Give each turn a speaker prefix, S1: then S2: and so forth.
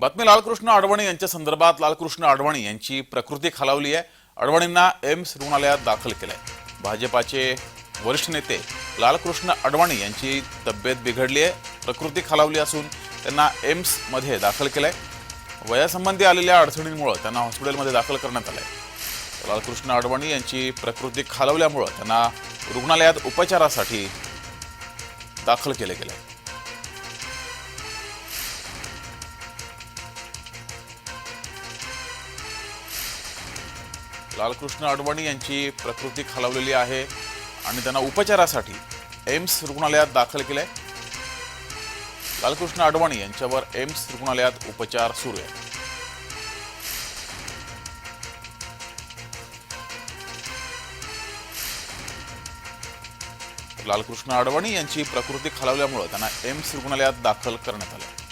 S1: बातमी लालकृष्ण अडवाणी यांच्या संदर्भात लालकृष्ण अडवाणी यांची प्रकृती खालावली आहे. अडवाणींना एम्स रुग्णालयात दाखल केलंय. भाजपाचे वरिष्ठ नेते लालकृष्ण अडवाणी यांची तब्येत बिघडली आहे. प्रकृती खालावली असून त्यांना एम्समध्ये दाखल केलंय. वयासंबंधी आलेल्या अडचणींमुळे त्यांना हॉस्पिटलमध्ये दाखल करण्यात आलं आहे लालकृष्ण अडवाणी यांची प्रकृती खालावल्यामुळं त्यांना रुग्णालयात उपचारासाठी दाखल केले गेले. लालकृष्ण अडवाणी यांची प्रकृती खालावलेली आहे आणि त्यांना उपचारासाठी एम्स रुग्णालयात दाखल केलंय. लालकृष्ण अडवाणी यांच्यावर एम्स रुग्णालयात उपचार सुरू आहे. लालकृष्ण अडवाणी यांची प्रकृती खालावल्यामुळे त्यांना एम्स रुग्णालयात दाखल करण्यात आलं